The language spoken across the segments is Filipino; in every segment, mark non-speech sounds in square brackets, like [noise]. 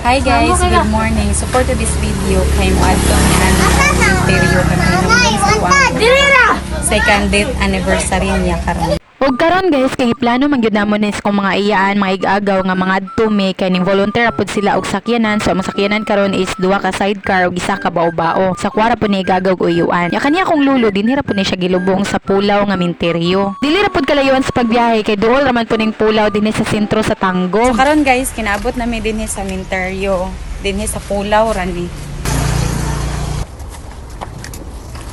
Hi guys, good morning. So for to this video, kay mo adto ni ano interior kami naman sa ang second date anniversary niya karon. Ug karon guys kay plano man gyud namon is kung mga iyaan mga igagaw nga mga adtume kay ning volunteer apod sila og sakyanan. So ang sakyanan karon is duha ka sidecar ug isa ka bao-bao. Sa kwara po ni igagaw og uyuan. Ya kaniya kong lulo dinhi ra po ni siya gilubong sa pulaw nga minteryo dili ra pud kalayuan sa pagbiyahe kay duol raman po ning pulaw dinhi sa sentro sa So Tanggo karon guys, kinaabot namin dinhi sa Minteryo, dinhi sa Pulaw rani.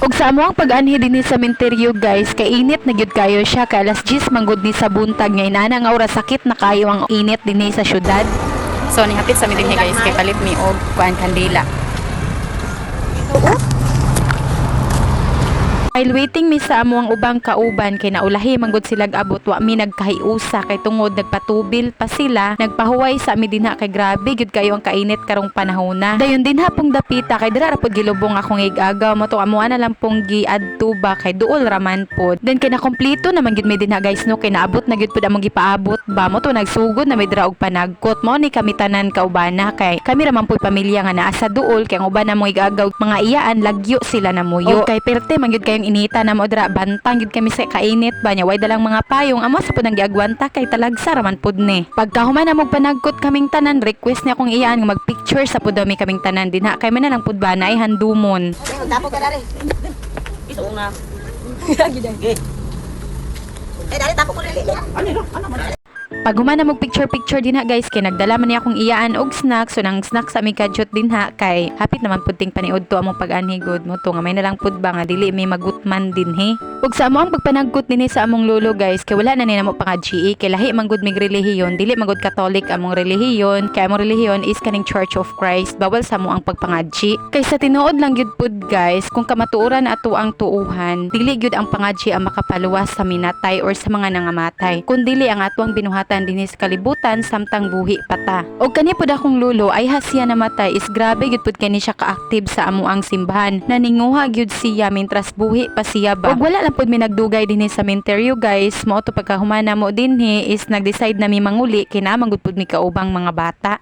Ug sa amo ang pag-anhi dinhi sa minteryo guys kay init na gyud kayo siya kay alas 10 manggod ni sa buntag nga inana nga oras sakit na kayo ang init dinhi sa syudad So nihapit sa mi dinhi guys kay palit mi og kuan kandila. While waiting mi sa amo ang ubang kauban kay naulahi manggod sila abot wa mi nagkahiusa. Kay tungod nagpatubil pa sila nagpahuway sa mi dinha. Kay grabe gyud kayo ang kainit karong panahona. Dayon din hapong dapita kay dira ra pud gilubong akong igagaw. Mo to amo na lang pong giadto ba kay duol raman pod. Then kay nakompleto naman gyud mi dinha guys no? Kay naabot na gyud pud among gipaabot ba. Mo to nagsugod na may dira og panagkot. Mo ni kami tanan kaubana kay kami raman po'y pamilya nga naa sa duol. Kay ang uban na mo igagaw mga iyaan lagyo sila na muyo. kay perte man gyud kayong inita na mo dira bantang gyud kami sa kainit ba nya way dalang mga payong amo sa pud ang giagwanta kay talagsa raman pud ni. Pagka human na mo panagkot kaming tanan request niya akong iyaan nga magpicture sa pud mi kaming tanan dinha kay man lang pud ba na ay handumon. Tapo ka dari. Iso nga. [laughs] Gide. Eh, dari tapo ko rin. Ano Ano man? Pag human na mo picture picture dinha guys. Kay nagdala man niya akong iyaan og snack so nang snack sa mi kadjot dinha kay hapit naman pud ting paniud to among pag-anhi good mo. To nga may nalang pud ba nga? Dili may magutman dinhi. Ug sa amo ang pagpanagkot dinhi sa among lolo guys kay wala na ni namo pang GE kay lahi man gud mig relihiyon. Dili man gud Catholic among relihiyon. Kay among relihiyon is kaning Church of Christ. Bawal sa mo ang pagpangadji. Kay sa tinuod lang gyud pud guys kung kamatuoran ato ang tuuhan dili gyud ang pangadji ang makapaluwas sa minatay or sa mga nangamatay. Ang ato ang binuhatan dinhi sa kalibutan samtang buhi pata. Og kani pud akong lulo ay hasya namatay is grabe gyud pud kani siya ka-active sa amo ang simbahan. Naninguha gyud siya mintras buhi pa siya ba. Og wala lang pud mi nagdugay dinhi sa minteryo guys. Mo to pagkahumana mo dinhi is nag-decide na mi manguli kinamang gud pud mi kaubang mga bata.